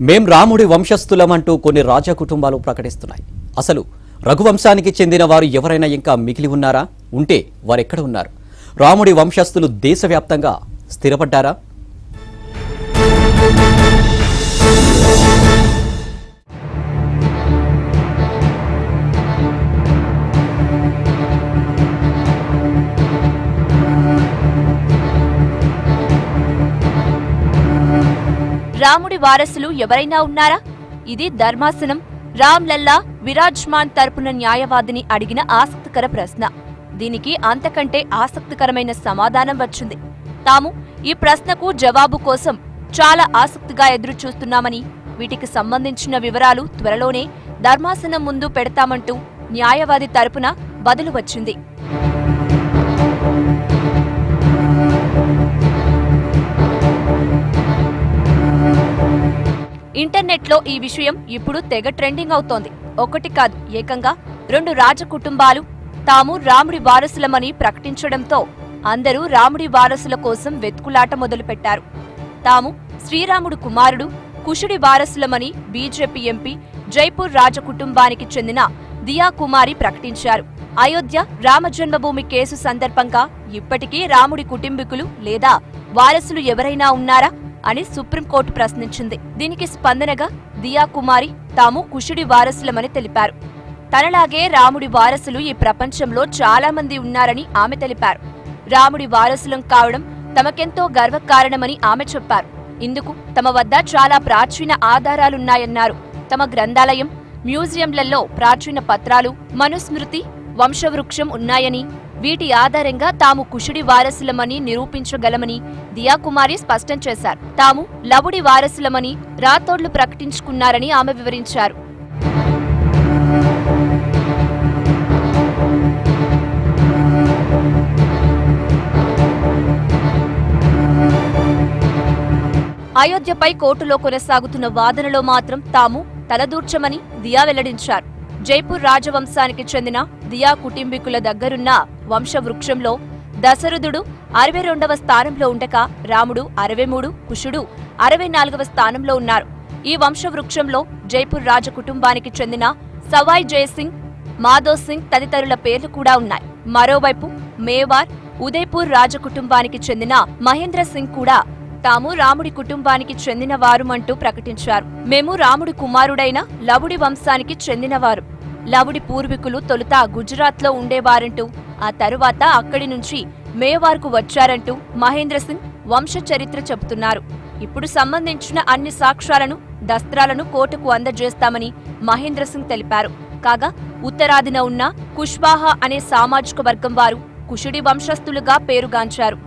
మేం రాముడి వంశస్థులమంటూ కొన్ని రాజ కుటుంబాలు ప్రకటిస్తున్నాయి. అసలు రఘువంశానికి చెందిన వారు ఎవరైనా ఇంకా మిగిలి ఉన్నారా? ఉంటే వారెక్కడ ఉన్నారు? రాముడి వంశస్థులు దేశవ్యాప్తంగా స్థిరపడ్డారా? రాముడి వారసులు ఎవరైనా ఉన్నారా? ఇది ధర్మాసనం. రామ్ లల్లా విరాజ్మాన్ తరపున న్యాయవాదిని అడిగిన ఆసక్తికర ప్రశ్న. దీనికి అంతకంటే ఆసక్తికరమైన సమాధానం వచ్చింది. తాము ఈ ప్రశ్నకు జవాబు కోసం చాలా ఆసక్తిగా ఎదురు చూస్తున్నామని వీటికి సంబంధించిన వివరాలు త్వరలోనే ధర్మాసనం ముందు పెడతామంటూ న్యాయవాది తరపున బదులు వచ్చింది. ఇంటర్నెట్లో ఈ విషయం ఇప్పుడు తెగ ట్రెండింగ్ అవుతోంది. ఒకటి కాదు ఏకంగా రెండు రాజ కుటుంబాలు తాము రాముడి వారసులమని ప్రకటించడంతో అందరూ రాముడి వారసుల కోసం వెతుకులాట మొదలుపెట్టారు. తాము శ్రీరాముడు కుమారుడు కుషుడి వారసులమని బీజేపీ ఎంపీ జైపూర్ రాజ కుటుంబానికి చెందిన దియా కుమారి ప్రకటించారు. అయోధ్య రామజన్మభూమి కేసు సందర్భంగా ఇప్పటికీ రాముడి కుటుంబీకులు లేదా వారసులు ఎవరైనా ఉన్నారా? అని సుప్రీంకోర్టు ప్రశ్నించింది. దీనికి స్పందనగా దియా కుమారి తాము కుషుడి వారసులమని తెలిపారు. తనలాగే రాముడి వారసులు ఈ ప్రపంచంలో చాలామంది ఉన్నారని ఆమె తెలిపారు. రాముడి వారసులం కావడం తమకెంతో గర్వకారణమని ఆమె చెప్పారు. ఇందుకు తమ వద్ద చాలా ప్రాచీన ఆధారాలున్నాయన్నారు. తమ గ్రంథాలయం మ్యూజియంలలో ప్రాచీన పత్రాలు మనుస్మృతి వంశవృక్షం ఉన్నాయని వీటి ఆధారంగా తాము కుషుడి వారసులమని నిరూపించగలమని దియాకుమారి స్పష్టం చేశారు. తాము లవుడి వారసులమని రాథోడ్లు ప్రకటించుకున్నారని ఆమె వివరించారు. అయోధ్యపై కోర్టులో కొనసాగుతున్న వాదనలో మాత్రం తాము తలదూర్చమని దియా వెల్లడించారు. జైపూర్ రాజవంశానికి చెందిన దియా కుటుంబీకుల దగ్గరున్న వంశవృక్షంలో దశరథుడు అరవై రెండవ స్థానంలో ఉండగా రాముడు అరవై మూడు కుషుడు అరవై నాలుగవ స్థానంలో ఉన్నారు. ఈ వంశవృక్షంలో జైపూర్ రాజ కుటుంబానికి చెందిన సవాయ్ జయసింగ్ మాధో సింగ్ తదితరుల పేర్లు కూడా ఉన్నాయి. మరోవైపు మేవార్ ఉదయపూర్ రాజ కుటుంబానికి చెందిన మహేంద్ర సింగ్ కూడా తాము రాముడి కుటుంబానికి చెందిన వారుమంటూ ప్రకటించారు. మేము రాముడి కుమారుడైన లవుడి వంశానికి చెందినవారు. లవుడి పూర్వీకులు తొలుత గుజరాత్లో ఉండేవారంటూ ఆ తరువాత అక్కడి నుంచి మేవార్కు వచ్చారంటూ మహేంద్ర సింగ్ వంశ చరిత్ర చెబుతున్నారు. ఇప్పుడు సంబంధించిన అన్ని సాక్ష్యాలను దస్త్రాలను కోర్టుకు అందజేస్తామని మహేంద్ర సింగ్ తెలిపారు. కాగా ఉత్తరాదిన ఉన్న కుష్వాహా అనే సామాజిక వర్గం వారు కుషుడి వంశస్థులుగా పేరుగాంచారు.